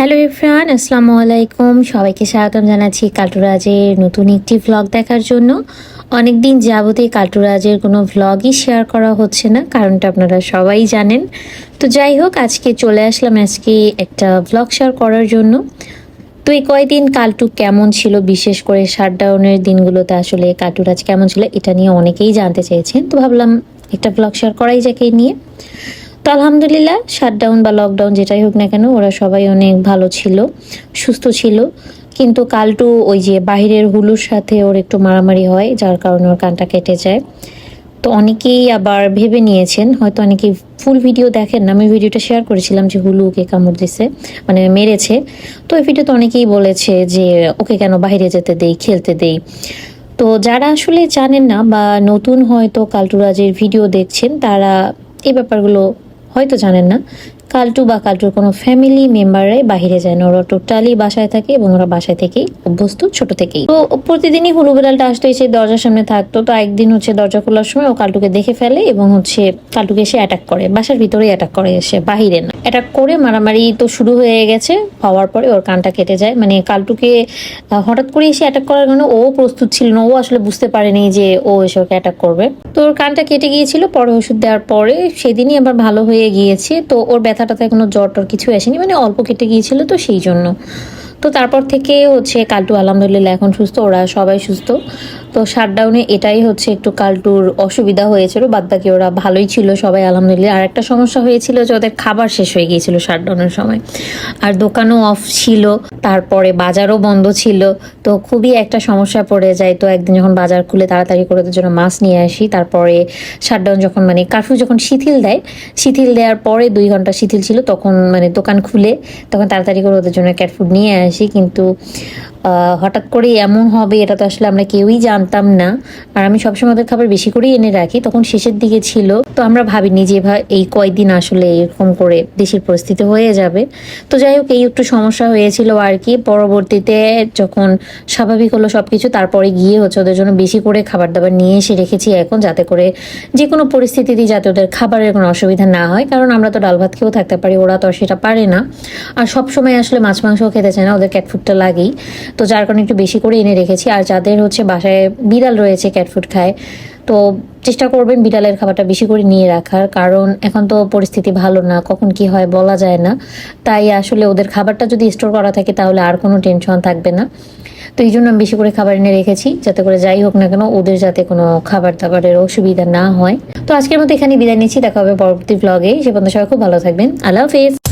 Hello Irfan আসসালামু আলাইকুম। সবাইকে স্বাগতম জানাচ্ছি কালটুরাজের নতুন একটি ভ্লগ দেখার জন্য। অনেক দিন যাবতীয় কালটুরাজের কোনো ভ্লগই শেয়ার করা হচ্ছে না, কারণটা আপনারা সবাই জানেন। তো যাই হোক, আজকে চলে আসলাম আজকে একটা ভ্লগ শেয়ার করার জন্য। তো এই কয়দিন কালটু কেমন ছিল? বিশেষ করে শাটডাউনের দিনগুলোতে আসলে কালটুরাজ কেমন ছিল? এটা নিয়ে অনেকেই জানতে চেয়েছেন। তো ভাবলাম একটা ব্লগ শেয়ার করাই যাকে নিয়ে। তো আলহামদুলিল্লাহ শাটডাউন বা লকডাউন যেটাই হোক না কেন, ওরা সবাই অনেক ভালো ছিল, সুস্থ ছিল। কিন্তু কালটু ওই যে বাহিরের হুলুর সাথে ওর একটু মারামারি হয়, যার কারণে ওর কানটা কেটে যায়। তো অনেকেই আবার ভেবে নিয়েছেন, হয়তো অনেকেই ফুল ভিডিও দেখেন না, আমি ভিডিওটা শেয়ার করেছিলাম যে হুলু ওকে কামড় দিছে মানে মেরেছে। তো এই ভিডিওতে অনেকেই বলেছে যে ওকে কেন বাইরে যেতে দেই, খেলতে দেই। তো যারা আসলে জানেন না বা নতুন হয়তো কালটুরাজের ভিডিও দেখছেন, তারা এই ব্যাপারগুলো হয়তো জানেন না কালটু বা কালটুর কোনো ফ্যামিলি মেম্বাররাই বাহিরে যায় না। ওরা টোটালি বাসায় থাকে এবং ওরা বাসায় থেকেই অভ্যস্ত ছোট থেকেই। তো প্রতিদিনই হুলু বিড়ালটা আসতো এসে দরজার সামনে থাকতো। তো একদিন হচ্ছে দরজা খোলার সময় ও কালটুকে দেখে ফেলে এবং হচ্ছে কালটুকে এসে অ্যাটাক করে। বাসার ভিতরে অ্যাটাক করে এসে বাহিরে না। অ্যাটাক করে মারামারি তো শুরু হয়ে গেছে। হওয়ার পরে ওর কানটা কেটে যায়। মানে কালটুকে হঠাৎ করে এসে অ্যাটাক করার কারণে ও প্রস্তুত ছিল না। ও আসলে বুঝতে পারেনি যে ও এসে ওকে অ্যাটাক করবে। তো ওর কানটা কেটে গিয়েছিল। পরে ওষুধ দেওয়ার পরে সেদিনই আবার ভালো হয়ে গিয়েছে। তো ওর ব্যথাটাতে কোনো জ্বর টর কিছু আসেনি মানে অল্প কেটে গিয়েছিল তো সেই জন্য। তো তারপর থেকে হচ্ছে কালটু আলহামদুলিল্লাহ এখন সুস্থ, ওরা সবাই সুস্থ। তো শাটডাউনে এটাই হচ্ছে একটু কালটুর অসুবিধা হয়েছিল বাদ বাকি ওরা ভালোই ছিল সবাই, আলহামদুলিল্লাহ। আর একটা সমস্যা হয়েছিল যে ওদের খাবার শেষ হয়ে গিয়েছিল শাটডাউনের সময়। আর দোকানও অফ ছিল, তারপরে বাজারও বন্ধ ছিল। তো খুবই একটা সমস্যা পড়ে যায়, তো একদিন যখন বাজার খুলে তাড়াতাড়ি করে ওদের জন্য মাছ নিয়ে আসি, তারপরে শাটডাউন যখন মানে কারফিউ যখন শিথিল দেয়, শিথিল দেওয়ার পরে দুই ঘণ্টা শিথিল ছিল, তখন মানে দোকান খুলে, তখন তাড়াতাড়ি করে ওদের জন্য ক্যাট ফুড নিয়ে আসি। কিন্তু হঠাৎ করে এমন হবে, এটা তো আসলে আমরা কেউই জানতাম না। আর আমি সবসময় ওদের খাবার বেশি করেই এনে রাখি। তখন শেষের দিকে ছিল, তো আমরা ভাবিনি যে এই কয়দিন আসলে এরকম করে দেশের পরিস্থিতি হয়ে যাবে। তো যাই হোক, এই একটু সমস্যা হয়েছিল আর কি। পরবর্তীতে যখন স্বাভাবিক হলো সবকিছু, তারপরে গিয়ে হচ্ছে ওদের জন্য বেশি করে খাবার দাবার নিয়ে এসে রেখেছি এখন, যাতে করে যে কোনো পরিস্থিতিতে যাতে ওদের খাবারের কোনো অসুবিধা না হয়। কারণ আমরা তো ডাল ভাত খেয়েও থাকতে পারি, ওরা তো সেটা পারে না। আর সব সময় আসলে মাছ মাংসও খেতে চায় না, ওদের ক্যাটফুডটা লাগেই। তো যার কারণে একটু বেশি করে এনে রেখেছি। আর যাদের হচ্ছে বাসায় বিড়াল রয়েছে ক্যাটফুড খায়, তো চেষ্টা করবেন বিড়ালের খাবারটা বেশি করে নিয়ে রাখার। কারণ এখন তো পরিস্থিতি ভালো না, কখন কি হয় বলা যায় না। তাই আসলে ওদের খাবারটা যদি স্টোর করা থাকে, তাহলে আর কোনো টেনশন থাকবে না। তো এই জন্য আমি বেশি করে খাবার এনে রেখেছি, যাতে করে যাই হোক না কেন, ওদের যাতে কোনো খাবার দাবারের অসুবিধা না হয়। তো আজকের মতো এখানে বিদায় নিচ্ছি, দেখা হবে পরবর্তী ব্লগে সে পর্যন্ত সবাই খুব ভালো থাকবেন। আল্লাহ হাফিজ।